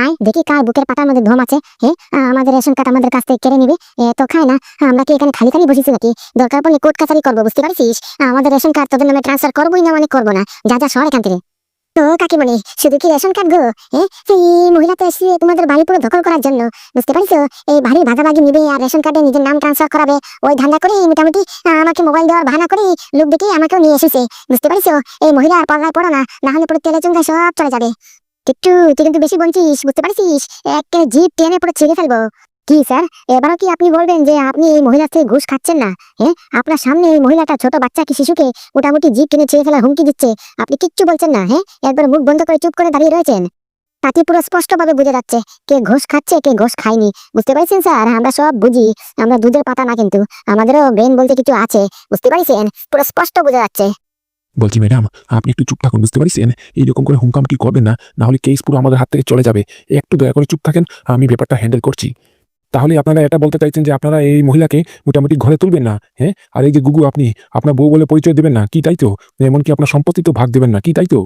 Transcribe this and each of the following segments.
নাই, দেখি কার বুকের পাতার মধ্যে ধম আছে। হ্যাঁ আমাদের রেশন কার্ড আমাদের কাছ থেকে কেড়ে নিবে। তো খায় না আমরা কি এখানে খালি খালি বসেছি নাকি? দরকার পড়লে কোর্ট কাছারি করব, বুঝতে পারছিস? আমাদের রেশন কার্ড তোদের নামে ট্রান্সফার করবোই না মানে করব না। যা যা শহর এখান থেকে। তো কাকিমণি, শুধু কি রেশন কার্ড গো? হ্যাঁ এই মহিলা তো এসে তোমাদের বাড়ি পুরো দখল করার জন্য। বুঝতে পারছ এই বাড়ির ভাগাভাগি নিবে আর রেশন কার্ডে নিজের নাম ট্রান্সফার করাবে। ওই ধান্দা করে মোটামুটি আমাকে মোবাইল দেওয়ার বাহানা করে লোক দেখে আমাকেও নিয়ে এসেছে। বুঝতে পারছ এই মহিলা আর পাল্লায় পড়ো না না হলে পুরো তেলে চুঙ্গায় সব চলে যাবে। কিট্টু, তুই কিন্তু বেশি বলছিস, বুঝতে পারছিস? একটা জিপ টেনে পুরো ছিঁড়ে ফেলব। কি স্যার? এবারও কি আপনি বলবেন যে আপনি এই মহিলার থেকে ঘুষ খাচ্ছেন না? হ্যাঁ আপনার সামনে এই মহিলাটা ছোট বাচ্চাকে শিশুকে মোটামুটি জিপ টেনে ছিঁড়ে ফেলার হুমকি দিচ্ছে? আপনি কিচ্ছু বলছেন না হ্যাঁ একবার মুখ বন্ধ করে চুপ করে দাঁড়িয়ে রয়েছেন। তাতে পুরো স্পষ্টভাবে বুঝে যাচ্ছে কে ঘোষ খাচ্ছে, কে ঘোষ খায়নি? বুঝতে পারছেন স্যার? আমরা সব বুঝি, আমরা দুধের পাতা না কিন্তু, আমাদেরও ব্রেন বলতে কিছু আছে, বুঝতে পারছেন? পুরো স্পষ্ট বোঝা যাচ্ছে। বলছি, ম্যাডাম, আপনি একটু চুপ থাকুন, বুঝতে পারছেন? এইরকম করে হুমকাম কি করবেন না না হলে কেস পুরো আমাদের হাত থেকে চলে যাবে। একটু দয়া করে চুপ থাকেন, আমি ব্যাপারটা হ্যান্ডেল করছি। তাহলে আপনারা এটা বলতে চাইছেন যে আপনারা এই মহিলাকে মোটামুটি ঘরে তুলবেন না হ্যাঁ? আর এই যে গুগু, আপনি, আপনার বউ বলে পরিচয় দেবেন না, কি তাই তো? এমনকি আপনার সম্পত্তি তো ভাগ দেবেন না, কি তাই তো?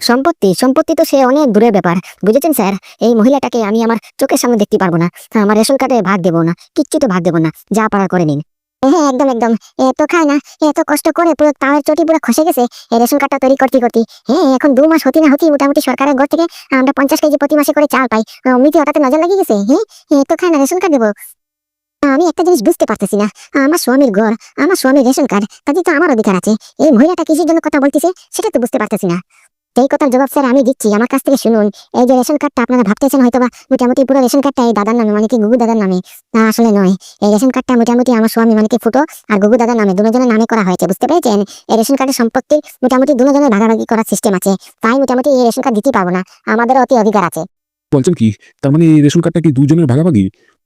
সম্পত্তি সম্পত্তি তো সে অনেক দূরের ব্যাপার, বুঝেছেন স্যার? এই মহিলাটাকে আমি আমার চোখের সামনে দেখতে পারব না, আমার রেশন কার্ডে ভাগ দেবো না, কিচ্ছু তো ভাগ দেবো না, যা পারার করে নিন। হ্যাঁ একদম একদম। এত খায় না। এত কষ্ট করে পুরো তাওয়ের চটি পুরো খসে গেছে। রেশন কার্ডটা তৈরি করতে করতে। হ্যাঁ এখন দু মাস হতে না হতে মোটামুটি সরকারের ঘর থেকে আমরা পঞ্চাশ কেজি প্রতি মাসে করে চাল পাই। অমৃতি হঠাৎ নজর লাগিয়ে গেছে? হ্যাঁ এত খায় না, রেশন কার্ড দেবো। আমি একটা জিনিস বুঝতে পারতেছি না। আমার স্বামীর ঘর, আমার স্বামীর রেশন কার্ড, তাতে তো আমার অধিকার আছে। এই মহিলাটা কিসের জন্য কথা বলতেছে, সেটা তো বুঝতে পারতেছি না। এই কথার জবাব স্যার আমি দিচ্ছি, আমার কাছ থেকে শুনুন। এই যে রেশন কার্ডটা আপনারা ভাবতেছেন হয়তো বা মোটামুটি পুরো রেশন কার্ডটা এই দাদার নামে মানে কি গুগু দাদার নামে? না, আসলে নয়। এই রেশন কার্ডটা মোটামুটি আমার স্বামী মানে কি ফুটো আর গুগু দাদার নামে, দুজনের নামে করা হয়েছে, বুঝতে পেরেছেন? এই রেশন কার্ডের সম্পত্তি মোটামুটি দুজনের ভাগাভাগি করার সিস্টেম আছে। তাই মোটামুটি এই রেশন কার্ড দিতে পারব না। আমাদের অতি অধিকার আছে। বলছেন কি? তার মানে এই রেশন কার্ডটা কি দুজনের ভাগাভাগি?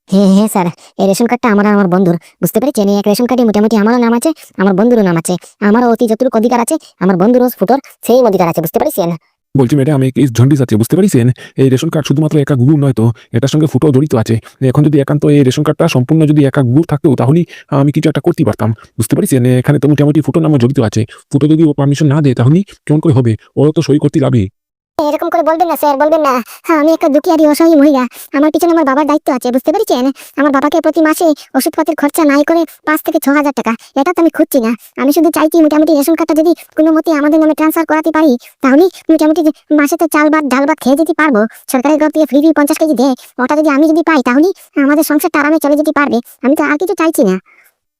হ্যাঁ হ্যাঁ স্যার। এই রেশন কার্ডটা আমার আমার বন্ধুর। বুঝতে পেরেছেন? এই এক রেশন কার্ডে মোটামুটি আমারও নাম আছে, আমার বন্ধুরও নাম আছে আমারও অতি যতটুকু অধিকার আছে, আমার বন্ধুরও ফুটোর সেই অধিকার আছে, বুঝতে পেরেছেন? বলছি ম্যাডাম এই কেস ঝন্ডিস আছে, বুঝতে পারছেন? এই রেশন কার্ড শুধুমাত্র একা গুগু নয় তো, এটার সঙ্গে ফুটো জড়িত আছে। এখন যদি একান্ত এই রেশন কার্ডটা সম্পূর্ণ যদি একা গুগু থাকতো, তাহলে আমি কিছু একটা করতে পারতাম, বুঝতে পারছেন? এখানে তো মোটামুটি ফুটো নামে জড়িত আছে, ফুটো যদি ও পারমিশন না দেয়, তাহলে কেমন করে হবে? ওরা তো সই করতে লাভে। এরকম করে বলবেন না স্যার বলবেন না। হ্যাঁ, আমি একটা দুঃখী অসহায় মহিলা। আমার পিছনে আমার বাবার দায়িত্ব আছে বুঝতে পেরেছেন? আমার বাবাকে প্রতি মাসে ওষুধপাতির খরচা নাই করে পাঁচ থেকে ছ হাজার টাকা। এটা তো আমি খুঁজছি না। আমি শুধু চাইছি মোটামুটি রেশন কার্ডটা যদি কোনো মতে আমাদের নামে ট্রান্সফার করাতে পারি তাহলে মোটামুটি মাসে তো চাল ভাত ডাল ভাত খেয়ে যেতে পারব। সরকারের ঘর থেকে ফ্রি ফ্রি পঞ্চাশ কেজি দেয়। ওটা যদি আমি যদি পাই তাহলে আমাদের সংসারটা আরামে চলে যেতে পারবে। আমি তো আর কিছু চাইছি না।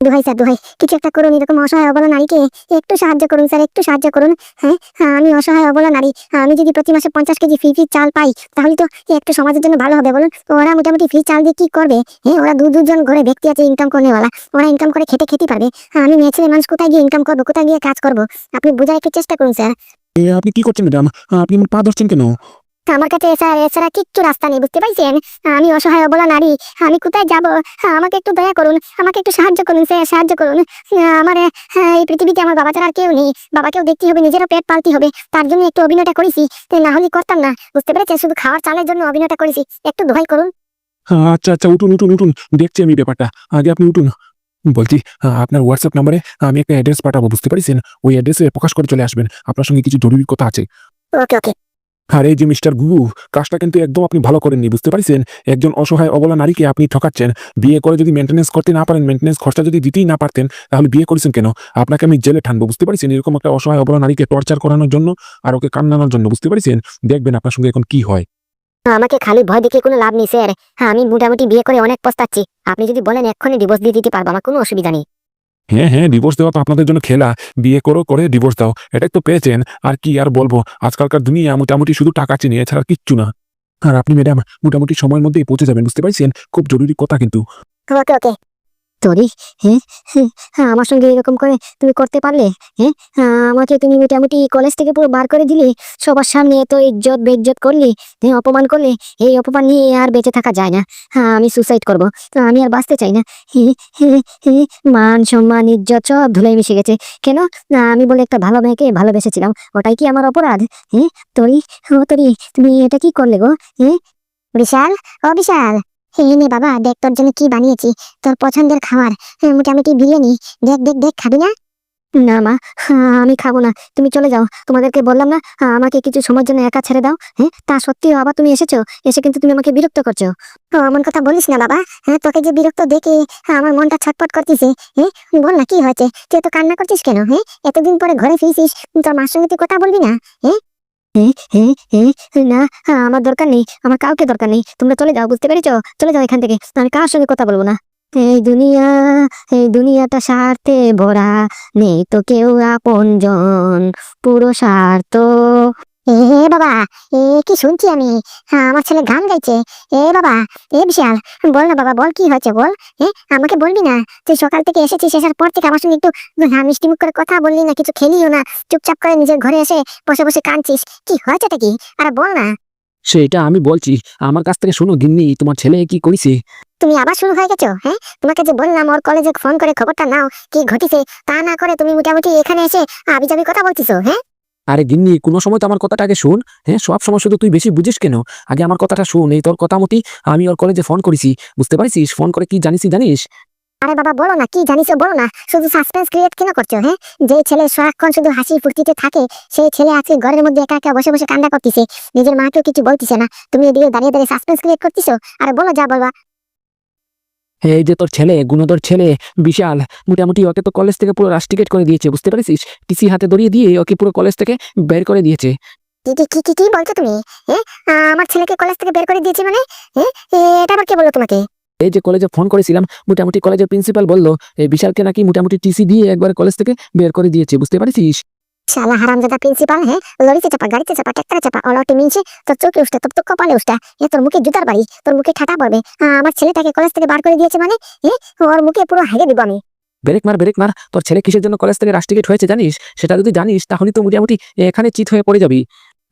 দোহাই স্যার দোহাই। কিছু একটা করুন এরকম অসহায় অবলা নারীকে একটু সাহায্য করুন স্যার একটু সাহায্য করুন। হ্যাঁ হ্যাঁ, আমি অসহায় অবলা নারী। আমি যদি প্রতি মাসে পঞ্চাশ কেজি ফ্রি ফ্রি চাল পাই তাহলে তো একটু সমাজের জন্য ভালো হবে বলুন। ওরা মোটামুটি ফ্রি চাল দিয়ে কি করবে? হ্যাঁ ওরা দু দুজন ঘরে ব্যক্তি আছে ইনকাম করেওয়ালা ওরা ইনকাম করে খেতে খেতে পারবে। হ্যাঁ, আমি মেয়ে ছেলে মানুষ কোথায় গিয়ে ইনকাম করব কোথায় গিয়ে কাজ করব? আপনি বোঝার একটু চেষ্টা করুন স্যার। আপনি কি করছেন ম্যাডাম? আপনি পা ধরছেন কেন? আমার কাছে স্যার এছাড়া কিচ্ছু রাস্তা নেই বুঝতে পারছেন আমি অসহায় অবলা নারী আমি কোথায় যাব? আমাকে একটু দয়া করুন আমাকে একটু সাহায্য করুন স্যার সাহায্য করুন। আমার হ্যাঁ, এই পৃথিবীতে আমার বাবা ছাড়া আর কেউ নেই। বাবাকেও দেখতে হবে নিজেরও পেট পালতে হবে। তার জন্য একটু অভিনয়টা করেছি না হলে করতাম না বুঝতে পেরেছেন? শুধু খাওয়ার চালের জন্য অভিনয়টা করেছি। একটু দোহাই করুন। হ্যাঁ, আচ্ছা আচ্ছা উঠুন উঠুন উঠুন দেখছি আমি ব্যাপারটা। আগে আপনি উঠুন। বলছি আপনার হোয়াটসঅ্যাপ নাম্বারে আমি একটা অ্যাড্রেস পাঠাবো বুঝতে পারছেন? ওই অ্যাড্রেসে প্রকাশ করে চলে আসবেন। আপনার সঙ্গে কিছু জরুরি কথা আছে। ওকে ওকে। আর এই যে মিস্টার গুগু, কাজটা কিন্তু একদম আপনি ভালো করেননি, বুঝতে পারছেন? একজন অসহায়, অবলা নারীকে আপনি ঠকাচ্ছেন। বিয়ে করে যদি মেনটেন্যান্স করতে না পারেন মেনটেন্যান্স খরচা যদি দিতেই না পারতেন, তাহলে বিয়ে করেছেন কেন? আপনাকে আমি জেলে ঠানবো বুঝতে পারছেন? এরকম একটা অসহায়, অবলা নারীকে টর্চার করানোর জন্য আর ওকে কান্নানোর জন্য, বুঝতে পারছেন? দেখবেন আপনার সঙ্গে এখন কি হয়। আমাকে খালি ভয় দেখে কোনো লাভ নেই, স্যার। হ্যাঁ আমি মোটামুটি বিয়ে করে অনেক পস্তাচ্ছি। আপনি যদি বলেন, এক্ষুনি ডিভোর্স দিয়ে দিতে পারব, আমার কোনো অসুবিধা নেই। হ্যাঁ হ্যাঁ ডিভোর্স দেওয়া তো আপনাদের জন্য খেলা। বিয়ে করো, করে ডিভোর্স দাও। এটাই তো পেয়েছেন। আর কি আর বলব? আজকালকার দুনিয়া মোটামুটি শুধু টাকা চিনি, এছাড়া কিচ্ছু না। আর আপনি ম্যাডাম মোটামুটি সময়ের মধ্যেই পৌঁছে যাবেন, বুঝতে পারছেন? খুব জরুরি কথা কিন্তু। ওকে তোরি হ্যাঁ? হ্যাঁ, হ্যাঁ, আমার সঙ্গে এরকম করে তুমি করতে পারলে হ্যাঁ? হ্যাঁ, আমাকে তুমি মোটামুটি কলেজ থেকে পুরো বার করে দিলে সবার সামনে এত ইজ্জত বেজ্জত করলে হ্যাঁ অপমান করলে এই অপমান নিয়ে আর বেঁচে থাকা যায় না। হ্যাঁ আমি সুসাইড করব তো আমি আর বাঁচতে চাই না। হে হে হে মান সম্মান ইজ্জত সব ধুলাই মিশে গেছে। কেন? না আমি বলে একটা ভালো মেয়েকে ভালোবেসেছিলাম ওটাই কি আমার অপরাধ? হ্যাঁ তোরি ও তরি তুমি এটা কি করলে গো? হ্যাঁ? বিশাল? ও বিশাল নে বাবা দেখ তোর জন্য কি বানিয়েছি তোর পছন্দের খাবার। হ্যাঁ, মোটামুটি বিরিয়ানি। দেখ দেখ দেখ খাবি না? না মা হ্যাঁ, আমি খাব না। তুমি চলে যাও। তোমাদেরকে বললাম না হ্যাঁ, আমাকে কিছু সময়ের জন্য একা ছেড়ে দাও। হ্যাঁ তা সত্ত্বেও আবার তুমি এসেছ? এসে কিন্তু তুমি আমাকে বিরক্ত করছ। এমন কথা বলিস না বাবা। হ্যাঁ তোকে যে বিরক্ত দেখে আমার মনটা ছটপট করতেছে হ্যাঁ বল না কি হয়েছে? তুই তো কান্না করছিস কেন হ্যাঁ? এতদিন পরে ঘরে ফিরছিস তোর মার সঙ্গে তুই কথা বলবি না হ্যাঁ? না, আমার দরকার নেই, আমার কাউকে দরকার নেই। তোমরা চলে যাও, বুঝতে পেরেছ? চলে যাও এখান থেকে, আমি কার সঙ্গে কথা বলব না? এই দুনিয়া, এই দুনিয়াটা স্বার্থে ভরা, নেই তো কেউ আপনজন, পুরো স্বার্থ এ বাবা এ কি শুনছি আমি? আমার ছেলে গান গাইছে। এ বাবা এ বিশাল বল না বাবা বল কি হয়েছে বল। এ আমাকে বলবি না? তুই সকাল থেকে এসেছিস আসার পর থেকে আমার সঙ্গে একটু মিষ্টি মুখ করে কথা বললি না কিছু খেলিও না চুপচাপ করে নিজের ঘরে এসে বসে বসে কাঁদছিস। কি হয়েছেটা কি? আরে বল না। সেটা আমি বলছি আমার কাছ থেকে শোনো গিন্নি তোমার ছেলে কি করেছে তুমি আবার শুরু হয়ে গেছো হ্যাঁ? তোমাকে যে বললাম ওর কলেজে ফোন করে খবরটা নাও কি ঘটিছে তা না করে তুমি মোটামুটি এখানে এসে আবি যাবি কথা বলছিস হ্যাঁ? আরে গিন্নি, কোনো সময় তো আমার কথাটা আগে শোন। হ্যাঁ সব সময় শুধু তুই বেশি বুঝিস কেন? আগে আমার কথাটা শোন, এই তোর কথা মতি আমি ওর কলেজে ফোন করেছি। বুঝতে পারিস ফোন করে কি জানিস জানিস? আরে বাবা, বলো না, কি জানিস বলো না। শুধু সাসপেন্স ক্রিয়েট কেন করছ হ্যাঁ? যে ছেলে সারাক্ষণ শুধু হাসি ফুর্তিতে থাকে, সেই ছেলে আজকে ঘরের মধ্যে একা একা বসে বসে কান্না করতেছে। নিজের মাকেও কিছু বলতিছে না। তুমি এদিকে দাঁড়িয়ে দাঁড়িয়ে সাসপেন্স ক্রিয়েট করতেছো? আর বলো যা বলবা। এই যে তোর ছেলে গুণধর ছেলে বিশাল মোটামুটি ওকে তো কলেজ থেকে পুরো রাস্টিকেট করে দিয়েছে বুঝতে পারিস টিসি হাতে ধরিয়ে দিয়ে ওকে পুরো কলেজ থেকে বের করে দিয়েছে। কি কি কি কি কি বলছো তুমি? আমার ছেলেকে কলেজ থেকে বের করে দিয়েছি মানে? এ, এটা আবার কে বলল তোমাকে? এই যে কলেজে ফোন করেছিলাম মোটামুটি কলেজের প্রিন্সিপাল বলল এই বিশালকে নাকি মোটামুটি টিসি দিয়ে একবার কলেজ থেকে বের করে দিয়েছে বুঝতে পারিস শালা হারামজাদা প্রিন্সিপাল হ্যাঁ? লরিতে চাপা গাড়িতে চাপা ট্রাক্টরে চাপা অলটে মিনছে তোর চোখে উঠতে তোর তো কপালে উঠটা এ তোর মুখে জুতার বাড়ি তোর মুখে ঠাটা পড়বে। আমার ছেলেটাকে কলেজ থেকে বার করে দিয়েছে মানে হ্যাঁ? ওর মুখে পুরো হেগে দিব আমি। ব্রেক মার ব্রেক মার তোর ছেলে কিসের জন্য কলেজ থেকে রাস্টিকেট হয়েছে জানিস? সেটা যদি জানিস তাহলে তো মোটামুটি এখানে চিত হয়ে পড়ে যাবি।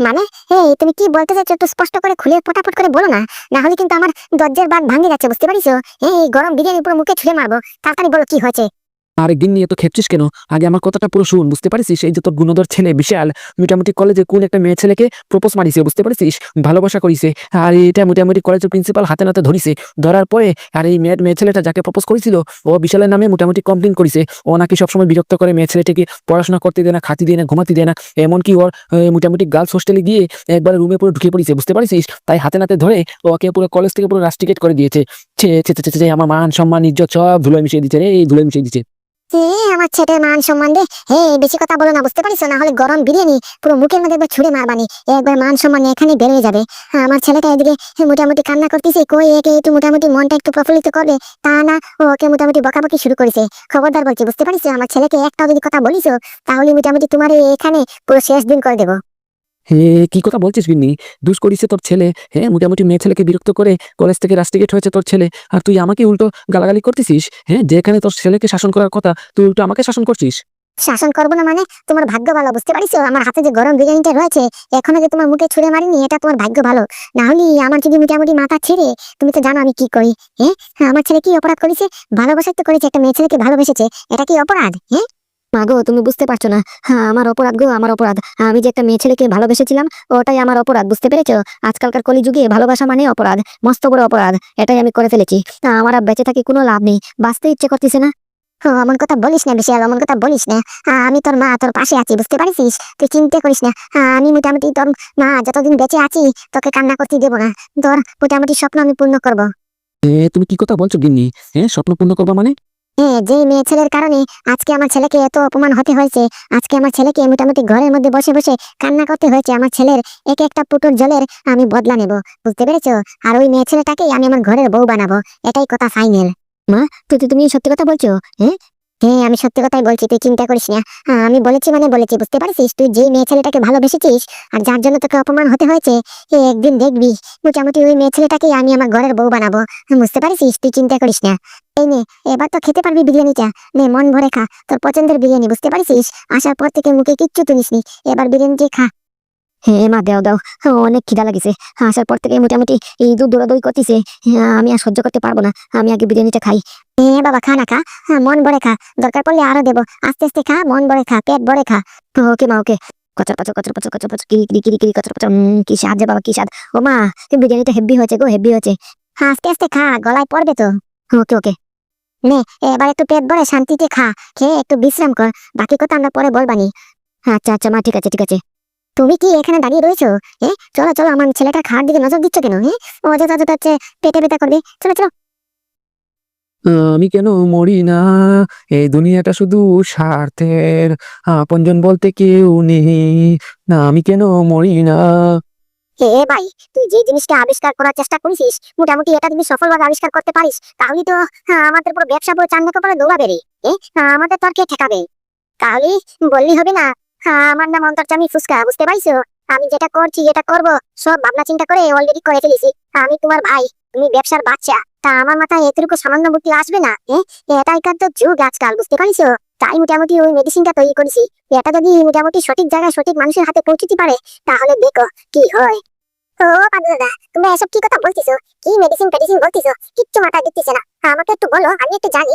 মানে? এই তুমি কি বলতে চাইছো একটু স্পষ্ট করে খুলে পটাপট করে বলো না? না হলে কিন্তু আমার দরজার বাদ ভাঙে যাচ্ছে বুঝতে পারিস এই গরম বিরিয়ানি পুরো মুখে ছুঁড়ে মারবো। তাড়াতাড়ি বলো কি হয়েছে। আরে গিন্নি তো খেপছিস কেন? আগে আমার কথাটা পুরো শুন, বুঝতে পারিস এই যে তোর গুণধর ছেলে বিশাল, মোটামুটি কলেজে কোন একটা মেয়ে ছেলেকে প্রপোজ মারিছে, বুঝতে পারিস ভালোবাসা করিছে। আর এটা মোটামুটি কলেজের প্রিন্সিপাল হাতে নাতে ধরিছে। ধরার পরে, আর এই মেয়ে মেয়ে ছেলেটা যাকে প্রপোজ করেছিল, ও বিশালের নামে মোটামুটি কমপ্লেন করেছে। ও নাকি সবসময় বিরক্ত করে মেয়ে ছেলেটাকে, পড়াশোনা করতে দেয় না, খাতি দেয় না, ঘুমাতে দেয় না। এমনকি ওর মোটামুটি গার্লস হোস্টেলে গিয়ে একবার রুমে পুরো ঢুকে পড়েছে, বুঝতে পারিস তাই হাতে নাতে ধরে ওকে পুরো কলেজ থেকে পুরো রাস্টিকেট করে দিয়েছে। ছে ছে, আমার মান, সম্মান, ইজ্জত সব ধুলোয় মিশিয়ে দিচ্ছে রে, এই ধুলোয় মিশিয়ে দিচ্ছে। আমার মান হে বেশি কথা বলো না বুঝতে পারিস না হলে গরম বিরিয়ানি পুরো মুখের মধ্যে একবার ছুড়ে মারবানি। একবার মান এখানে বেড়ে যাবে। হ্যাঁ, আমার ছেলেটা এদিকে মোটামুটি কান্না করতেছে। কই একে একটু মোটামুটি মনটা একটু প্রফুল্লিত করবে? তা না ওকে মোটামুটি বকাবকি শুরু করেছে। খবরদার বলছি বুঝতে পারিস আমার ছেলেকে একটাও যদি কথা বলিস তাহলে মোটামুটি তোমার এখানে পুরো শেষ দিন করে দেবো। হে, কি কথা বলছিস বিন্নি দুষ করিছে তোর ছেলে। হ্যাঁ মোটামুটি মেয়ে ছেলেকে বিরক্ত করে কলেজ থেকে রাস্টিকেট হয়েছে তোর ছেলে। আর তুই আমাকে উল্টো গালাগালি করতেছিস? হ্যাঁ যেখানে তোর ছেলেকে শাসন করার কথা, তুই উল্টো আমাকে শাসন করছিস? শাসন করব না মানে? তোমার ভাগ্য ভালো, বুঝতে পারিস? আমার হাতে যে গরম বিরিয়ানিটা রয়েছে, এখনও যে তোমার মুখে ছুঁড়ে মারিনি, এটা তোমার ভাগ্য ভালো। না হলে আমার যদি মোটামুটি মাথা ছেড়ে, তুমি তো জানো আমি কি করি। হ্যাঁ আমার ছেলে কি অপরাধ করেছে? ভালোবাসাই তো করেছে, একটা মেয়ে ছেলেকে ভালোবেসেছে। এটা কি অপরাধ? হ্যাঁ মা গো তুমি বুঝতে পারছ না। হ্যাঁ আমার অপরাধ গো, আমার অপরাধ। আমি যে একটা মেয়ে ছেলেকে ভালোবেসেছিলাম, ওটাই আমার অপরাধ, বুঝতে পেরেছ? আজকালকার কলিযুগে ভালোবাসা মানে অপরাধ, মস্ত বড় অপরাধ, এটাই আমি করে ফেলেছি। আমার বেঁচে থাকি কোনো লাভ নেই, বাঁচতে ইচ্ছে করতেছে না। ও কথা বলিস না বিশাল এমন কথা বলিস না। আমি তোর মা, তোর পাশে আছি, বুঝতে পারিস তুই চিন্তা করিস না। আমি মোটামুটি তোর মা, যতদিন বেঁচে আছি, তোকে কান্না করতে দেবো না। তোর মোটামুটি স্বপ্ন আমি পূর্ণ করব। তুমি কি কথা বলছো গিন্নি? হ্যাঁ স্বপ্ন পূর্ণ করবা মানে? হ্যাঁ যে মেয়ে ছেলের কারণে আজকে আমার ছেলেকে এত অপমান হতে হয়েছে, আজকে আমার ছেলেকে মোটামুটি ঘরের মধ্যে বসে বসে কান্না করতে হয়েছে, আমার ছেলের এক একটা পুটুর জলের আমি বদলা নেব, বুঝতে পেরেছ? আর ওই মেয়ে ছেলেটাকেই আমি আমার ঘরের বউ বানাবো, এটাই কথা ফাইনাল মা, তুই- তুমি সত্যি কথা বলছো হ্যাঁ? হ্যাঁ আমি সত্যি কথাই বলছি, তুই চিন্তা করিস না। আমি বলেছি মানে বলেছি, বুঝতে পারছিস? তুই যেই মেয়ে ছেলেটাকে ভালোবেসেছিস, আর যার জন্য তোকে অপমান হতে হয়েছে একদিন দেখবি, মোটামুটি ওই মেয়ে ছেলেটাকেই আমি আমার ঘরের বউ বানাবো। বুঝতে পারছিস? তুই চিন্তা করিস না। এই নে, এবার তো খেতে পারবি বিরিয়ানিটা। নে, মন ভরে খা, তোর পছন্দের বিরিয়ানি, বুঝতে পারছিস? আসার পর থেকে মুখে কিচ্ছু তুলিসনি। এবার বিরিয়ানিটি খা। হ্যাঁ মা দেও দাও। অনেক খিদা লাগিছে। আসার পর থেকে মোটামুটি এই দুধ দৌড়াদৌড়ি করতেছে। হ্যাঁ, আমি আর সহ্য করতে পারব না। আমি আগে বিরিয়ানিটা খাই। হ্যাঁ বাবা খা না খা। হ্যাঁ মন ভরে খা। দরকার পড়লে আরও দেবো। আস্তে আস্তে খা মন ভরে খা পেট ভরে খা। ওকে মা ওকে। কচর পচর কচর পচর কচর পচর কিরি কিরি কিরি কচর পচর। কি স্বাদ বাবা কি স্বাদ। ও মা বিরিয়ানিটা হেভি হয়েছে গো হেভি হয়েছে। হ্যাঁ আস্তে আস্তে খা গলায় পড়বে তো। ওকে ওকে। নে এবার একটু পেট ভরে শান্তিতে খা। খেয়ে একটু বিশ্রাম কর। বাকি কথা আমরা পরে বলবানি। আচ্ছা আচ্ছা মা ঠিক আছে ঠিক আছে। তুমি কি এখানে দাঁড়িয়ে রয়েছো? এ চলো চলো আমার ছেলেটা খাওয়ার দিকে নজর দিচ্ছ কেন? হ্যাঁ অযথা অযথা হচ্ছে পেটে ব্যথা করবে। চলো চলো। আমি কেন মরি না? এই দুনিয়াটা শুধু স্বার্থের। আপনজন বলতে কেউ নেই। না আমি কেন মরি না? হে ভাই তুই যে জিনিসটা আবিষ্কার করার চেষ্টা করেছিস মোটামুটি এটা যদি সফলভাবে আবিষ্কার করতে পারিস তাহলে তো হ্যাঁ, আমাদের পুরো ব্যবসা পুরো চান্না কপালে দৌড়াবে রে। হ্যাঁ, আমাদের তো আর কে ঠেকাবে? তাহলে বললি হবে না হ্যাঁ, আমার নাম অন্তর্জামী ফুসকা বুঝতে পারিস আমি যেটা করছি যেটা করব সব ভাবনা চিন্তা করে অলরেডি করে ফেলেছি। আমি তোমার ভাই তুমি ব্যবসার বাচ্চা। তা আমার মাথায় এতটুকু সামান্য বুদ্ধি আসবে না এ, এটাইকার তো যুগ আজকাল বুঝতে পারিস তাই মোটামুটি ওই মেডিসিনটা তৈরি করেছি। এটা যদি মোটামুটি সঠিক জায়গায় সঠিক মানুষের হাতে পৌঁছতে পারে তাহলে দেখো কি হয়। ও পাদু দাদা তুমি এসব কি কথা বলতিছো? কি মেডিসিন ফেডিসিন বলতিছো? কিচ্ছু মাথায় না। আমাকে একটু বলো আমি একটু জানি।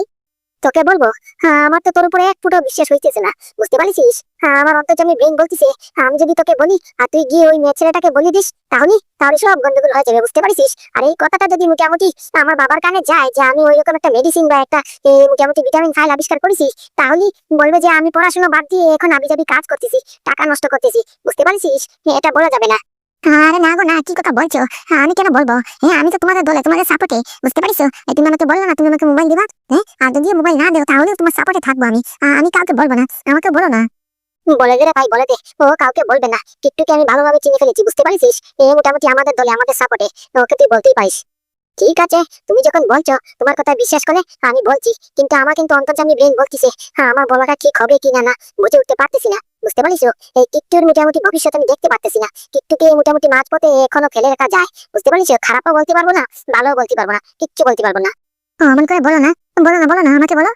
তোকে বলব? হ্যাঁ আমার তো তোর উপরে এক ফুটো বিশ্বাস হইতেছে না। বুঝতে পারিস হ্যাঁ আমার অন্তর্জামী ব্রেন বলতিছে। আমি যদি তোকে বলি আর তুই গিয়ে ওই মেয়ে ছেলেটাকে বলে দিস তাহলে তাহলে সব গন্ডগোল হয়ে যাবে। বুঝতে পারিস আর এই কথাটা যদি মোটামুটি আমার বাবার কানে যায় যে আমি ওই রকম একটা মেডিসিন বা একটা মোটামুটি ভিটামিন ফাইল আবিষ্কার করেছি তাহলে বলবে যে আমি পড়াশোনা বাদ দিয়ে এখন আমি যাবি কাজ করতেছি, টাকা নষ্ট করতেছি। বুঝতে পারিস এটা বলা যাবে না। আরে না গো না কি কথা বলছো? হ্যাঁ, আমি কেন বলব? হ্যাঁ আমি তো তোমাদের দলে তোমাদের সাপোর্টে বুঝতে পারিস তুমি আমাকে বলল না তুমি আমাকে মোবাইল দিবা? হ্যাঁ আর যদি মোবাইল না দেও তাহলেও তোমার সাপোর্টে থাকব আমি। আমি কাউকে বলব না আমাকে বলো না। বলে দে ভাই বলে দে। ও কাউকে বলবে না। টিকটুকে আমি ভালোভাবে চিনে ফেলেছি বুঝতে পারিস এ মোটামুটি আমাদের দলে আমাদের সাপোর্টে ওকে তুই বলতেই পারিস। ঠিক আছে তুমি যখন বলছো তোমার কথা বিশ্বাস করে আমি বলছি কিন্তু আমার কিন্তু অন্তর্জামী ব্রেন বলতিছে হ্যাঁ আমার বলাটা ঠিক হবে কি না না বুঝে উঠতে পারতেছি না। বুঝতে পারিস এই টিকটুর মোটামুটি ভবিষ্যৎ আমি দেখতে পারতেছি না। টিকটুকে মোটামুটি মাঝপথে এখনও ফেলে রাখা যায়। বুঝতে পারিস খারাপও বলতে পারব না, ভালোও বলতে পারব না, কিচ্ছু বলতে পারব না। অমন করে বলো না বলো না বলো না, আমাকে বলো।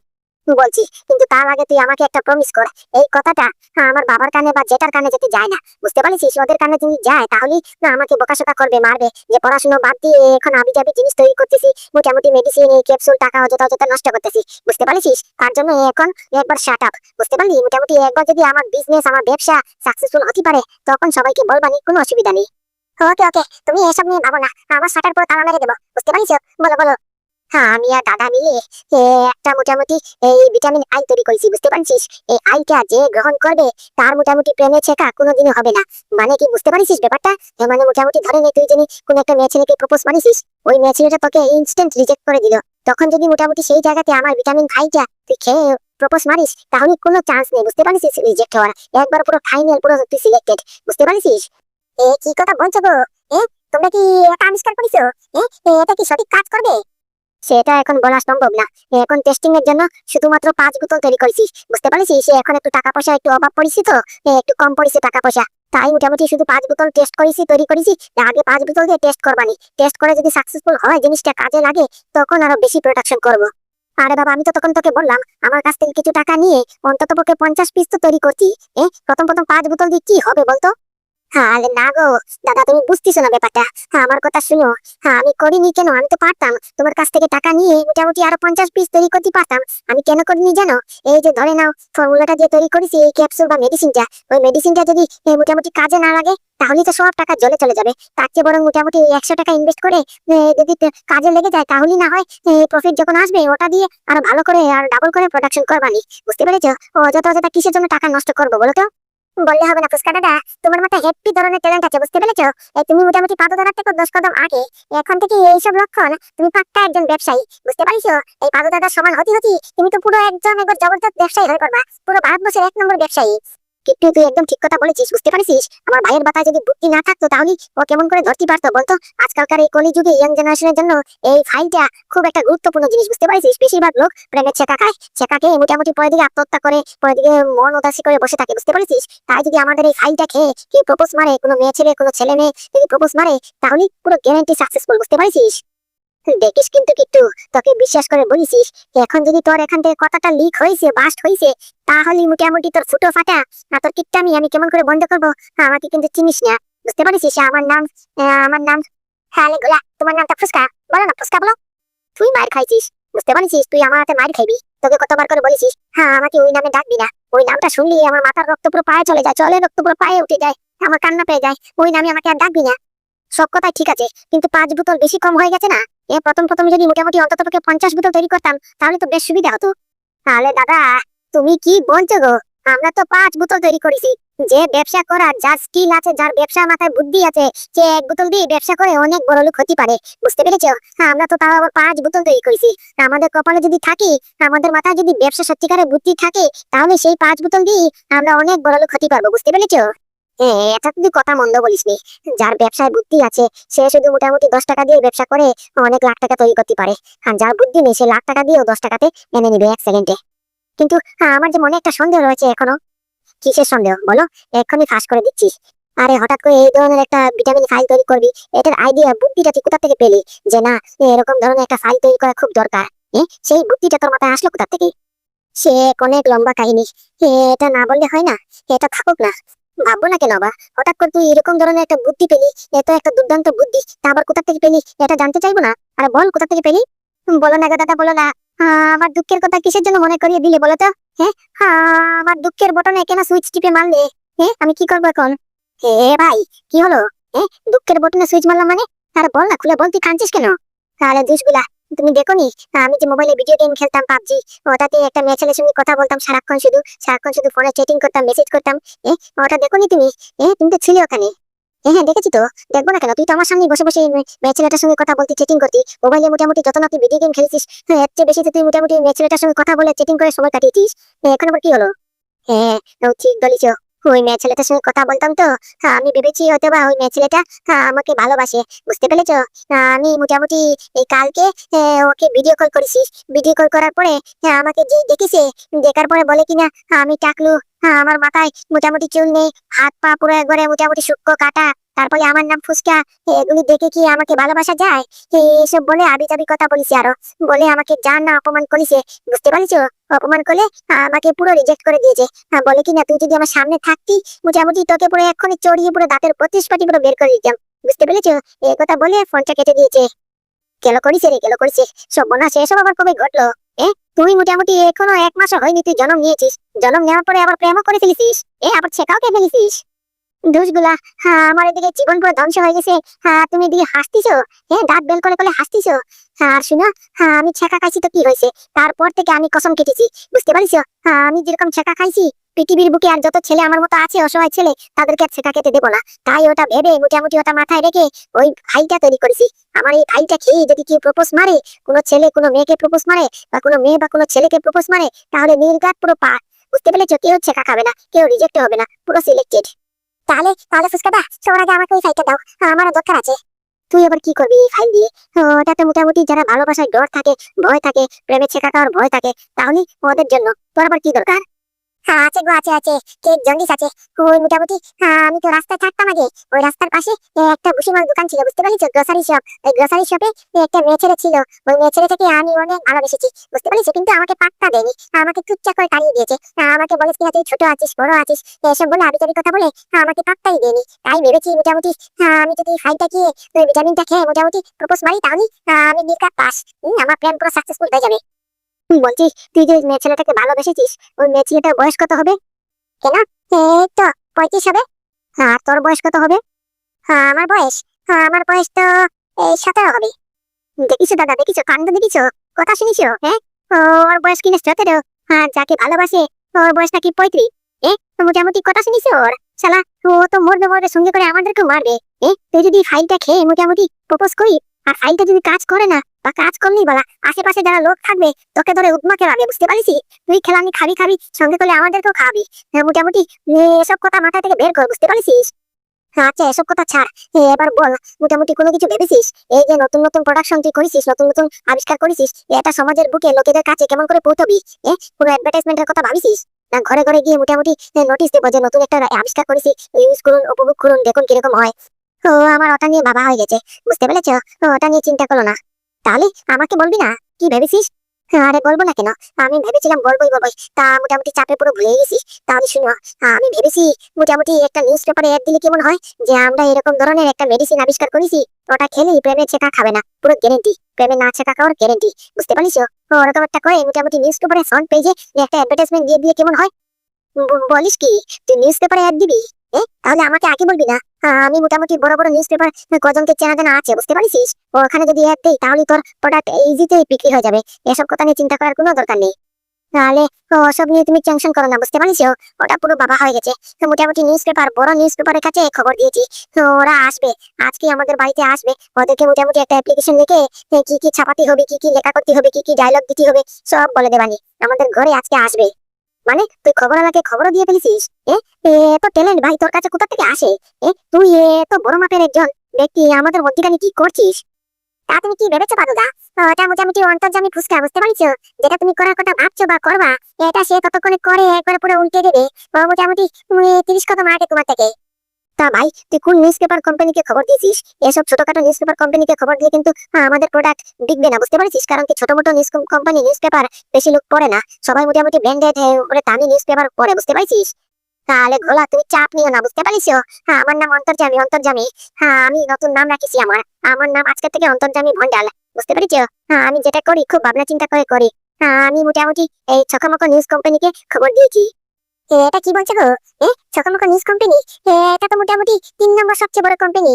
বলছি কিন্তু তার আগে তুই আমাকে একটা প্রমিস কর। এই কথাটা আমার বাবার কানে বা জেঠার কানে যেতে যায় না, বুঝতে পারিস ওদের কানে যদি যায় তাহলে না, আমাকে বোকাশোকা করবে, মারবে। যে পড়াশোনা বাদ দিয়ে এখন আবি যাবি জিনিস তৈরি করতেছি, মোটামুটি মেডিসিন ক্যাপসুল টাকা অযথা অযথা নষ্ট করতেছি। বুঝতে পারিস তার জন্য এখন একবার শাট আপ বুঝতে পারলি? মোটামুটি একবার যদি আমার বিজনেস আমার ব্যবসা সাকসেসফুল হতে পারে, তখন সবাইকে বলবানি কোনো অসুবিধা নেই। ওকে ওকে, তুমি এসব নিয়ে ভাবো না। আমার শাটার পুরো তালা মেরে দেবো। বুঝতে পারিস? বলো বলো। আমি আর দাদা মিলে একটা মোটামুটি এই ভিটামিন আই তৈরি করেছি বুঝতে পারছিস? এই আইটা যে গ্রহণ করবে তার মোটামুটি প্রেমে ছেকা কোনোদিনও হবে না। মানে কি বুঝতে পারিস ব্যাপারটা? মানে মোটামুটি ধরে নে তুই যিনি কোন একটা মেয়ে ছেলেকে প্রপোজ মারিস ওই মেয়ে ছেলেটা তোকে ইনস্ট্যান্ট রিজেক্ট করে দিল। তখন যদি মোটামুটি সেই জায়গাতে আমার ভিটামিন আইটা তুই খেয়ে প্রপোজ মারিস তাহলে কোনো চান্স নেই বুঝতে পারিস রিজেক্ট হওয়ার? একবার পুরো ফাইনাল পুরো তুই সিলেক্টেড বুঝতে পারিস এ কি কথা বলছো গো? এ তোমরা কি এটা আবিষ্কার করেছ? এ, এটা কি সঠিক কাজ করবে? সেটা এখন বলা সম্ভব না। এখন টেস্টিং এর জন্য শুধুমাত্র পাঁচ বোতল তৈরি করেছি। বুঝতে পারিস সে এখন একটু টাকা পয়সা, একটু অভাব পড়েছি তো একটু কম পড়েছে টাকা পয়সা। তাই মোটামুটি শুধু পাঁচ বোতল টেস্ট করেছি, তৈরি করেছি। আগে পাঁচ বোতল দিয়ে টেস্ট করবানি। টেস্ট করে যদি সাকসেসফুল হয়, জিনিসটা কাজে লাগে, তখন আরও বেশি প্রোডাকশন করব। আরে বাবা, আমি তো তখন তোকে বললাম, আমার কাছ থেকে কিছু টাকা নিয়ে অন্তত পক্ষে পঞ্চাশ পিস তো তৈরি করছি। প্রথম প্রথম পাঁচ বোতল দিয়ে কি হবে বলতো? হ্যাঁ না গো। দাদা, তুমি বুঝতেছো না ব্যাপারটা। হ্যাঁ আমার কথা শুনো। হ্যাঁ আমি করিনি কেন? আমি তো পারতাম। তোমার কাছ থেকে টাকা নিয়ে মোটামুটি আরও পঞ্চাশ পিস তৈরি করতে পারতাম। আমি কেন করিনি জানো? এই যে ধরে নাও ফর্মুলাটা যে তৈরি করেছি, এই ক্যাপসুল বা মেডিসিনটা ওই মেডিসিনটা যদি মোটামুটি কাজে না লাগে, তাহলে তো সব টাকা জলে চলে যাবে। তার চেয়ে বরং মোটামুটি একশো টাকা ইনভেস্ট করে যদি কাজে লেগে যায়, তাহলে না হয় প্রফিট যখন আসবে, ওটা দিয়ে আরও ভালো করে, আর ডাবল করে প্রোডাকশন করবানি। বুঝতে পেরেছ? অযথা অযথা কিসের জন্য টাকা নষ্ট করব বলো তো? বললে হবে না ফুসকা দাদা তোমার মতো হেপি ধরনের ট্যালেন্ট আছে, বুঝতে পেরেছ? তুমি মোটামুটি পাদ দাদার থেকে দশ কদম আগে, এখন থেকে এইসব লক্ষণ তুমি পাক্কা একজন ব্যবসায়ী, বুঝতে পারিস? এই পাদো দাদার সমান হতে হতে তুমি তো পুরো একজন একবার জবরদস্ত ব্যবসায়ী হয়ে পড়বা, পুরো ভারতবর্ষের এক নম্বর ব্যবসায়ী। কিন্তু তুই একদম ঠিক কথা বলেছিস, বুঝতে পারিস আমার ভাইয়ের বাতায় যদি বুদ্ধি না থাকতো, তাহলে ও কেমন করে ধরতে পারতো, বলতো? আজকালকার এই কলিযুগে ইয়াং জেনারেশনের জন্য এই ফাইলটা খুব একটা গুরুত্বপূর্ণ জিনিস, বুঝতে পারিস বেশিরভাগ লোক প্রেমের ছেকা খায়। ছেকা খেয়ে মোটামুটি পরের দিকে আত্মহত্যা করে, পরের দিকে মন উদাসী করে বসে থাকে, বুঝতে পারিস তাই যদি আমাদের এই ফাইলটা খেয়ে কি প্রপোজ মারে, কোনো মেয়ে ছেলে, কোনো ছেলে মেয়ে যদি প্রপোজ মারে, তাহলে পুরো গ্যারান্টি সাকসেসফুল বুঝতে পারিস দেখিস কিন্তু কিট্টু, তোকে বিশ্বাস করে বলিসিস, এখন যদি তোর এখান থেকে কথাটা লিক হয়েছে বাস্ট হয়েছে তাহলে মোটামুটি তোর ফুটো ফাটা, আর তোর কিট্টামি আমি কেমন করে বন্ধ করব? আমাকে কিন্তু চিনিস না, বুঝতে পারিস আমার নাম আমার নাম হ্যাঁ গোলা, তোমার নামটা ফুসকা বলো না ফুসকা বলো। তুই মার খাইছিস, বুঝতে পারিস তুই আমার হাতে মার খাইবি, তোকে কতবার করে বলিস হ্যাঁ আমাকে ওই নামে ডাকবি না, ওই নামটা শুনলি, আমার মাথার রক্ত পুরো পায়ে চলে যায়, চলে রক্ত পুরো পায়ে উঠে যায়, আমার কান্না পেয়ে যায়, ওই নামে আমাকে আর ডাকবি না। সব কথাই ঠিক আছে, কিন্তু পাঁচ বোতল বেশি কম হয়ে গেছে না? এ প্রথম প্রথম যদি মোটামুটি অন্তত পক্ষে পঞ্চাশ বোতল তৈরি করতাম তাহলে তো বেশ সুবিধা হতো। তাহলে দাদা তুমি কি বলছো গো? আমরা তো পাঁচ বোতল তৈরি করেছি। যে ব্যবসা করার যার স্কিল আছে যার ব্যবসা মাথায় বুদ্ধি আছে সে এক বোতল দিয়ে ব্যবসা করে অনেক বড় লোক হতে পারে। বুঝতে পেরেছ? হ্যাঁ, আমরা তো তাও আবার পাঁচ বোতল তৈরি করেছি। আমাদের কপালে যদি থাকি আমাদের মাথায় যদি ব্যবসা সত্যিকারের বুদ্ধি থাকে তাহলে সেই পাঁচ বোতল দিয়ে আমরা অনেক বড় লোক হতে পারব। বুঝতে পেরেছ? কথা মন্দ বলিসনি। যার ব্যবসায় বুদ্ধি আছে, সে শুধু মোটামুটি দশ টাকা দিয়ে ব্যবসা করে, অনেক লাখ টাকা তৈরি করতে পারে। আর যার বুদ্ধি নেই, সে লাখ টাকা দিয়েও দশ টাকাতে এনে নিবে এক সেকেন্ডে কিন্তু আমার যে মনে একটা সন্দেহ রয়েছে এখনও। কিসের সন্দেহ? বলো, এক্ষুনি ফাঁস করে দিচ্ছি আরে, হঠাৎ করে এই ধরনের একটা ভিটামিন ফাইল তৈরি করবি, এটার আইডিয়া বুদ্ধিটা তুই কোথা থেকে পেলি? যে না এরকম ধরনের একটা ফাইল তৈরি করা খুব দরকার। সেই বুদ্ধিটা তোর মাথায় আসলো কোথা থেকে? সে অনেক লম্বা কাহিনী। এটা না বললে হয় না, এটা থাকুক না। ভাববো না কেন বা? হঠাৎ করে তুই এরকম ধরনের একটা বুদ্ধি পেলি, এত একটা দুর্দান্ত বুদ্ধি, তা আবার কোথা থেকে পেলি? এটা জানতে চাইব না? আরে বল, কোথা থেকে পেলি? বলো না দাদা, বলো না। আমার দুঃখের কথা কিসের জন্য মনে করিয়ে দিলে বলো তো? হ্যাঁ? আমার দুঃখের বটনে কেন সুইচ টিপে মারলে? হ্যাঁ আমি কি করব এখন? হে ভাই, কি হলো? হ্যাঁ দুঃখের বটনে সুইচ মারলাম মানে? আরে বল না, খুলে বল, তুই কাঁদছিস কেন? তাহলে দুষগুলা তুমি দেখো আমি যে মোবাইলে ভিডিও গেম খেলতাম পাবজি ওটাতে একটা মেয়ে ছেলের সঙ্গে কথা বলতাম সারাক্ষণ শুধু সারাক্ষণ শুধু ফোনে চ্যাটিং করতাম মেসেজ করতাম। এ ওটা দেখো তুমি? এ তুমি তো ছিলে ওখানে। হ্যাঁ দেখেছি তো। দেখব না কেন? তুই তো আমার সামনে বসে বসে মেয়ে ছেলেটার সঙ্গে কথা বলতি চ্যাটিং করতি। মোবাইলে মোটামুটি যত না তুই ভিডিও গেম খেলেছিস হ্যাঁ, এর চেয়ে বেশি তুই মোটামুটি মেয়ে সঙ্গে কথা বলে চ্যাটিং করে সময় কাটিয়েছিস। এখন আবার কি হলো? হ্যাঁ ঠিক বলিস ওই মেয়ে ছেলেটার সঙ্গে কথা বলতাম তো হ্যাঁ, আমি ভেবেছি হয়তো বা ওই মেয়ে ছেলেটা হ্যাঁ, আমাকে ভালোবাসে। বুঝতে পেরেছ? হ্যাঁ, আমি মোটামুটি এই কালকে ওকে ভিডিও কল করেছি। ভিডিও কল করার পরে আমাকে যে দেখেছে দেখার পরে বলে কিনা আমি টাকলু আমার মাথায় মোটামুটি চুল নেই হাত পা পুরো একবারে মোটামুটি শুক্কো কাটা। তারপরে আমার নাম ফুসকা এগুলি দেখে কি আমাকে ভালোবাসা যায়? এইসব বলে আবি যাবি কথা বলিস আরও। বলে আমাকে জান না অপমান করিছে বুঝতে পারিছো? অপমান করলে আমাকে পুরো রিজেক্ট করে দিয়েছে। হ্যাঁ, বলে কি না তুই যদি আমার সামনে থাকতি মোটামুটি তোকে পুরো এক্ষুনি চড়িয়ে পুরো দাঁতের পঁচিশ পাটি পুরো বের করে দিতাম। বুঝতে পেরেছ? এই কথা বলে ফোনটা কেটে দিয়েছে। কেন করিছে রে কেন করিছে সব বোনা এসব আবার কবে ঘটলো? এ তুই মোটামুটি এখনও এক মাসও হয়নি তুই জন্ম নিয়েছিস। জন্ম নেওয়ার পরে আবার প্রেমও করে ফেলেছিস। এ, আবার ছেকাও কে ফেলেছিস? দোষগুলা হ্যাঁ আমার এদিকে জীবন পুরো ধ্বংস হয়ে গেছে। হ্যাঁ তুমি এদিকে হাসতিছো? হ্যাঁ দাঁত বেল করে করে হাসতিছো? আর শুনো হ্যাঁ আমি ছেঁকা খাইছি তো কি হয়েছে? তারপর থেকে আমি কসম কেটেছি। বুঝতে পারিস হ্যাঁ আমি যেরকম ছেঁকা খাইছি পৃথিবীর বুকে আর যত ছেলে আমার মতো আছে অসহায় ছেলে, তাদেরকে আর ছেঁকা খেতে দেবো না। তাই ওটা ভেবে মোটামুটি ওটা মাথায় রেখে ওই ভাইটা তৈরি করেছি। আমার এই ভাইটা খেয়ে যদি কেউ প্রপোজ মারে, কোনো ছেলে কোনো মেয়েকে প্রপোজ মারে বা কোনো মেয়ে বা কোনো ছেলেকে প্রপোজ মারে, তাহলে নির্ঘাত পুরো পা বুঝতে পেরেছ? কেউ ছেঁকা খাবে না, কেউ রিজেক্ট হবে না, পুরো সিলেক্টেড তাহলে তাহলে ফুসকাদা সবার আগে আমাকে ওই ফাইলটা দাও, আমারও দরকার আছে। তুই আবার কি করবি এই ফাইল দিয়ে? ওটাতে মোটামুটি যারা ভালোবাসায় ডর থাকে, ভয় থাকে, প্রেমে ছেঁকা খাওয়ার ভয় থাকে তাহলে ওদের জন্য। তোর আবার কি দরকার? আছে গো আছে আছে। কেক জন্ডিস আছে? ওই মোটামুটি। হ্যাঁ, আমি তো রাস্তায় থাকতাম আগে। ওই রাস্তার পাশে একটা ভুসিমাল দোকান ছিল বুঝতে পারিস গ্রোসারি শপ ওই গ্রোসারি শপে একটা মেয়ে ছেলে ছিল। ওই মেয়ে ছেলেটাকে আমি অনেক ভালোবেসেছি বুঝতে পারিস কিন্তু আমাকে পাত্তা দেয়নি। আমাকে চুপচাপ করে তাড়িয়ে দিয়েছে। আমাকে বলে কিনা তুই ছোট আছিস বড় আছিস? এসব বলে আবিচারি কথা বলে আমাকে পাত্তাই দেয়নি। তাই ভেবেছি মোটামুটি আমি যদি ফাইলটা খেয়ে ওই ভিটামিনটা খেয়ে মোটামুটি প্রপোজ মারি তাহলে আমি নির্কাত পাস আমার প্ল্যান পুরো সাকসেসফুল হয়ে যাবে। হুম, বলছি তুই যে মেয়ে ছেলেটাকে ভালোবেসেছিস ওই মেয়ে ছেলেটার বয়স কত হবে? কেন? এই তো পঁয়ত্রিশ হবে। আর তোর বয়স কত হবে? হ্যাঁ আমার বয়স হ্যাঁ আমার বয়স তো এই সতেরো হবে। দেখিছো দাদা দেখিছো কাণ্ড দেখিছো? কথা শুনিছো হ্যাঁ? ওর বয়স কিনে সতেরো? হ্যাঁ যাকে ভালোবাসে ওর বয়স নাকি পঁয়ত্রিশ? মোটামুটি কথা শুনিছো ওর? শালা ও তো মরবে মরবে সঙ্গে করে আমাদেরকে মারবে। তুই যদি ফাইলটা খেয়ে মোটামুটি প্রপোজ করি আর ফাইলটা যদি কাজ করে না বা কাজ করলেই বলা। আশেপাশে যারা লোক থাকবে তোকে ধরে উদ্মা খেলাবে বুঝতে পারিস তুই খেলানি খাবি খাবি সঙ্গে করলে আমাদেরকেও খাবি হ্যাঁ, মোটামুটি এসব কথা মাথা থেকে বের কর বুঝতে পারিস আচ্ছা এসব কথা ছাড়। এবার বল মোটামুটি কোনো কিছু ভেবেছিস? এই যে নতুন নতুন প্রোডাকশন তুই করেছিস নতুন নতুন আবিষ্কার করেছিস এটা সমাজের বুকে লোকেদের কাছে কেমন করে পৌঁছবি? এ পুরো অ্যাডভার্টাইজমেন্টের কথা ভাবিছিস? না ঘরে ঘরে গিয়ে মোটামুটি নোটিশ দেবো যে নতুন একটা আবিষ্কার করেছি। ইউজ করুন উপভোগ করুন দেখুন কীরকম হয়। ও আমার ওটা নিয়ে ভাবা হয়ে গেছে বুঝতে পেরেছ? ওটা নিয়ে চিন্তা করো না। তাহলে আমাকে বলবি না? কি ভেবেছিস? আরে বলব না কেন? আমি ভেবেছিলাম বলবোই বলবোই। তা মোটামুটি চাপে পুরো ভুলে গেছিস তাহলে শুনো, আমি ভেবেছি মোটামুটি একটা নিউজ পেপারে অ্যাড দিলে কেমন হয়? যে আমরা এরকম ধরনের একটা মেডিসিন আবিষ্কার করেছি, ওটা খেলেই প্রেমের ছেঁকা খাবে না। পুরো গ্যারেন্টি প্রেমে না ছেঁকা খাওয়ার গ্যারেন্টি বুঝতে পারিস ওরকম একটা করে মোটামুটি নিউজ পেপারে ফ্রন্ট পেজে একটা অ্যাডভার্টাইজমেন্ট দিয়ে দিয়ে কেমন হয়? বলিস কি? তুই নিউজ পেপারে অ্যাড দিবি? তাহলে আমাকে আগে বলবি না? আমি মোটামুটি বড় বড় নিউজ পেপার কজনকে চেনা জানা আছে, বুঝতে পারিস ওখানে যদি অ্যাড দেই, তাহলে তোর প্রোডাক্ট ইজিতে বিক্রি হয়ে যাবে। এসব কথা নিয়ে চিন্তা করার কোনো দরকার নেই। তাহলে ওসব নিয়ে তুমি টেনশন করো না, বুঝতে পারিস ওটা পুরো বাবা হয়ে গেছে। মোটামুটি নিউজ পেপার বড় নিউজ পেপারের কাছে খবর দিয়েছি। ওরা আসবে। আজকে আমাদের বাড়িতে আসবে। ওদেরকে মোটামুটি একটা অ্যাপ্লিকেশন লিখে কি কি ছাপাতে হবে, কি কি লেখা করতে হবে, কি কি ডায়লগ দিতে হবে, সব বলে দেবানি। আমাদের ঘরে আজকে আসবে। মানে তুই খবর আলাকে খবর দিয়ে ফেলেছিস? এ এত ট্যালেন্ট ভাই তোর কাছে কোথা থেকে আসে? তুই বড় মাপের একজন। ব্যক্তি আমাদের মধ্যে কি করছিস? তা তুমি কি ভেবেছো বাদুদা? ওটা মোটামুটি অন্তর্জামী ফুসকা, বুঝতে পারছ? যেটা তুমি করার কথা ভাবছ বা করবা, এটা সে ততক্ষণে করে, একবার পুরো উল্টে দেবে। মোটামুটি তিরিশ কত আগে তোমার থেকে। তা ভাই, তুই কোন নিউজ পেপার কোম্পানিকে খবর দিয়েছিস? এসব ছোটখাটো নিউজ পেপার কোম্পানিকে খবর দিয়ে কিন্তু আমাদের প্রোডাক্ট বিকবে না, বুঝতে পারছিস? কারণ কি ছোট মোটো নিউজ কোম্পানি নিউজ পেপার বেশি লোক পড়ে না, সবাই মোটামুটি ব্র্যান্ডেড উপরে দামি নিউজ পেপার পড়ে, বুঝতে পারছিস? তাহলে ঘোলা, তুমি চাপ নিও না, বুঝতে পারিস? হ্যাঁ আমার নাম অন্তর্জামী অন্তর্জামী হ্যাঁ আমি নতুন নাম রাখিছি আমার আমার নাম আজকে থেকে অন্তর্জামী ভন্ডাল বুঝতে পেরেছ? হ্যাঁ আমি যেটা করি, খুব ভাবনা চিন্তা করে করি হ্যাঁ আমি মোটামুটি এই ছকামকা নিউজ কোম্পানিকে খবর দিয়েছি। এটা কি বলছো গো? এ নিউজ কোম্পানি এটা তো মোটামুটি তিন নম্বর সবচেয়ে বড় কোম্পানি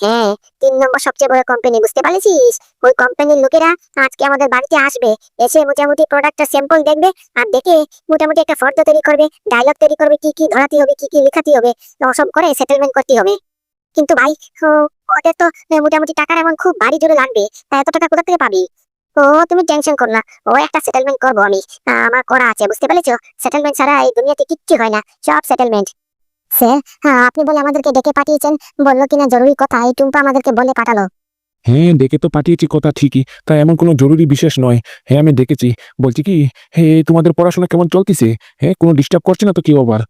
হ্যাঁ তিন নম্বর সবচেয়ে বড় কোম্পানি বুঝতে পারছিস ওই কোম্পানির লোকেরা আজকে আমাদের বাড়িতে আসবে, এসে মোটামুটি প্রোডাক্টটা স্যাম্পল দেখবে আর দেখে মোটামুটি একটা ফর্দ তৈরি করবে ডায়লগ তৈরি করবে, কি কি ধরাতে হবে, কি কি লেখাতে হবে, ওসব করে সেটেলমেন্ট করতে হবে। কিন্তু ভাই ওদের তো মোটামুটি টাকার এমন খুব বাড়ি জোরে লাগবে, তা এত টাকা কোথা থেকে পাবি? ও, তুমি টেনশন কর না। ও, একটা সেটেলমেন্ট করব আমি। আমার করা আছে, বুঝতে পেরেছ? সেটেলমেন্ট ছাড়া এই দুনিয়াতে কিচ্ছু হয় না, সব সেটেলমেন্ট স্যার হ্যাঁ আপনি বলে আমাদেরকে ডেকে পাঠিয়েছেন, বলল কিনা জরুরি কথা, এই টুম্পা আমাদেরকে বলে পাঠালো। হ্যাঁ ডেকে তো পাঠিয়েছি কথা ঠিকই, তা এমন কোনো জরুরি বিশেষ নয়। হ্যাঁ আমি ডেকেছি। বলছি কি, হে, তোমাদের পড়াশোনা কেমন চলতেছে? হ্যাঁ কোনো ডিস্টার্ব করছে না তো কেউ আবার?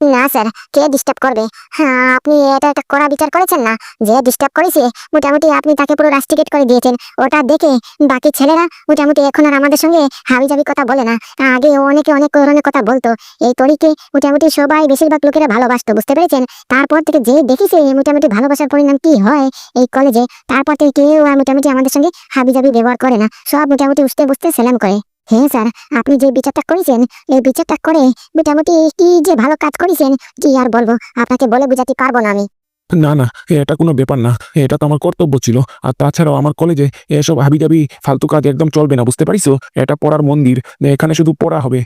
না, স্যার। কে ডিস্টার্ব করবে? হ্যাঁ আপনি এটা একটা কড়া বিচার করেছেন না? যে ডিস্টার্ব করেছে, মোটামুটি আপনি তাকে পুরো রাস্টিকেট করে দিয়েছেন। ওটা দেখে বাকি ছেলেরা মোটামুটি এখন আর আমাদের সঙ্গে হাবিজাবি কথা বলে না। আগে অনেকে অনেক ধরনের কথা বলতো। এই তরিকে মোটামুটি সবাই বেশিরভাগ লোকেরা ভালোবাসতো, বুঝতে পেরেছেন? তারপর থেকে যে দেখেছে মোটামুটি ভালোবাসার পরিণাম কি হয় এই কলেজে তারপর থেকে কেউ আর মোটামুটি আমাদের সঙ্গে হাবিজাবি ব্যবহার করে না। সব মোটামুটি উঠতে বসতে সেলাম করে। হ্যাঁ স্যার আপনি যে বিচারটা করেছেন এই বিচারটা করে মোটামুটি কি যে ভালো কাজ করেছেন কি আর বলব আপনাকে বলে বুঝাতে পারব না আমি। না না এটা কোনো ব্যাপার না এটা তো আমার কর্তব্য ছিল আর তাছাড়াও আমার কলেজে এসব হাবিজাবি ফালতু কাজ একদম চলবে না বুঝতে পারিস এটা পড়ার মন্দির এখানে শুধু পড়া হবে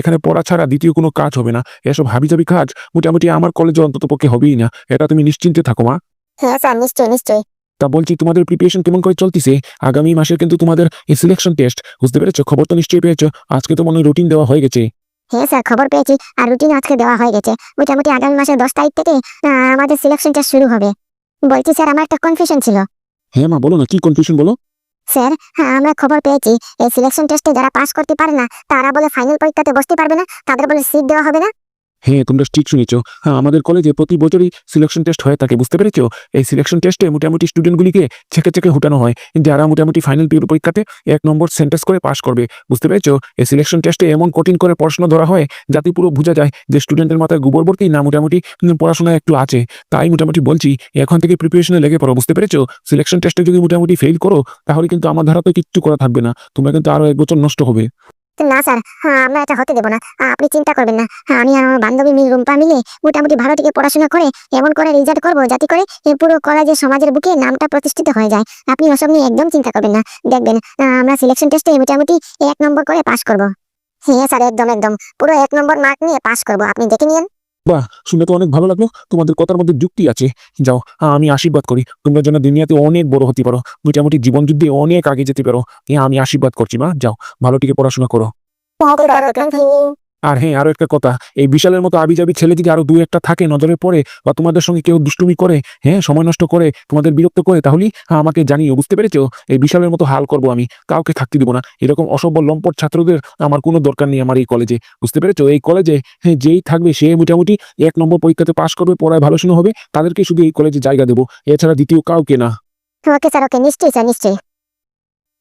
এখানে পড়া ছাড়া দ্বিতীয় কোনো কাজ হবে না এসব হাবিজাবি কাজ মোটামুটি আমার কলেজে অন্তত পক্ষে হবেই না এটা তুমি নিশ্চিন্তে থাকো মা। হ্যাঁ স্যার নিশ্চয়ই নিশ্চয়ই। তা বলছি তোমাদের প্রিপারেশন কেমন করে চলতেছে? আগামী মাসে কিন্তু তোমাদের সিলেকশন টেস্ট বুঝতে পেরেছ? খবর তো নিশ্চয়ই পেয়েছ। আজকে তো মনে রুটিন দেওয়া হয়ে গেছে। হ্যাঁ স্যার খবর পেয়েছি। আর রুটিন আজকে দেওয়া হয়ে গেছে। মোটামুটি আগামী মাসের দশ তারিখ থেকে আমাদের সিলেকশন টেস্ট শুরু হবে। বলছি স্যার আমার একটা কনফিউশন ছিল। হ্যাঁ মা বলো না কি কনফিউশন বলো? স্যার হ্যাঁ আমরা খবর পেয়েছি। এই সিলেকশন টেস্টে যারা পাস করতে পারে না তারা বলে ফাইনাল পরীক্ষাতে বসতে পারবে না। তাদের বলে সিট দেওয়া হবে না। হ্যাঁ তোমরা ঠিক শুনেছ। হ্যাঁ আমাদের কলেজে প্রতি বছরই সিলেকশন টেস্ট হয়ে থাকে বুঝতে পেরেছ? এই সিলেকশন টেস্টে মোটামুটি স্টুডেন্টগুলিকে ছেকে ছেকে হুটানো হয়। যারা মোটামুটি ফাইনাল পরীক্ষাতে এক নম্বর সেন্টেন্স করে পাশ করবে, বুঝতে পেরেছ? এই সিলেকশন টেস্টে এমন কঠিন করে পড়াশোনা ধরা হয়, যাতে পুরো বোঝা যায় যে স্টুডেন্টের মাথায় গোবর ভর্তি না মোটামুটি পড়াশোনা একটু আছে। তাই মোটামুটি বলছি, এখন থেকে প্রিপারেশনে লেগে পড়ো, বুঝতে পেরেছ? সিলেকশন টেস্টে যদি মোটামুটি ফেল করো, তাহলে কিন্তু আমার ধারা তো কিচ্ছু করা থাকবে না। তোমরা কিন্তু আরও এক বছর নষ্ট হবে। না স্যার। হ্যাঁ আমরা এটা হতে দেবো না। আপনি চিন্তা করবেন না। হ্যাঁ, আমি আর আমার বান্ধবী মিল রুম্পা মিলে মোটামুটি ভালো থেকে পড়াশোনা করে এমন করে রেজাল্ট করব যাতে করে পুরো কলেজের সমাজের বুকে নামটা প্রতিষ্ঠিত হয়ে যায়। আপনি ওসব নিয়ে একদম চিন্তা করবেন না। দেখবেন আমরা সিলেকশন টেস্টে মোটামুটি এক নম্বর করে পাশ করব। হ্যাঁ স্যার একদম একদম। পুরো এক নম্বর মার্ক নিয়ে পাশ করব। আপনি দেখে নিন বাহ, শুনে তো অনেক ভালো লাগল। তোমাদের কথার মধ্যে যুক্তি আছে। যাও আমি আশীর্বাদ করি। তোমরা যেন দুনিয়াতে অনেক বড় হতে পারো, মোটামুটি জীবন যুদ্ধে অনেক আগে যেতে পারো। আমি আশীর্বাদ করছি, মা। যাও, ভালো টিকে পড়াশোনা করো। আর হ্যাঁ আরও একটা কথা এই বিশালের মতো আবিজাবি ছেলে যদি আরও দু একটা থাকে নজরে পড়ে বা তোমাদের সঙ্গে কেউ দুষ্টুমি করে হ্যাঁ সময় নষ্ট করে তোমাদের বিরক্ত করে তাহলেই হ্যাঁ, আমাকে জানিও বুঝতে পেরেছ? এই বিশালের মতো হাল করব আমি কাউকে থাকতে দেবো না। এরকম অসভ্য লম্পট ছাত্রদের আমার কোনো দরকার নেই আমার এই কলেজে বুঝতে পেরেছ? এই কলেজে হ্যাঁ যেই থাকবে সে মোটামুটি এক নম্বর পরীক্ষাতে পাশ করবে পড়ায় ভালো শুনে হবে তাদেরকে শুধু এই কলেজে জায়গা দেবো এছাড়া দ্বিতীয় কাউকে না। ওকে স্যার ওকে নিশ্চয়ই স্যার নিশ্চয়ই।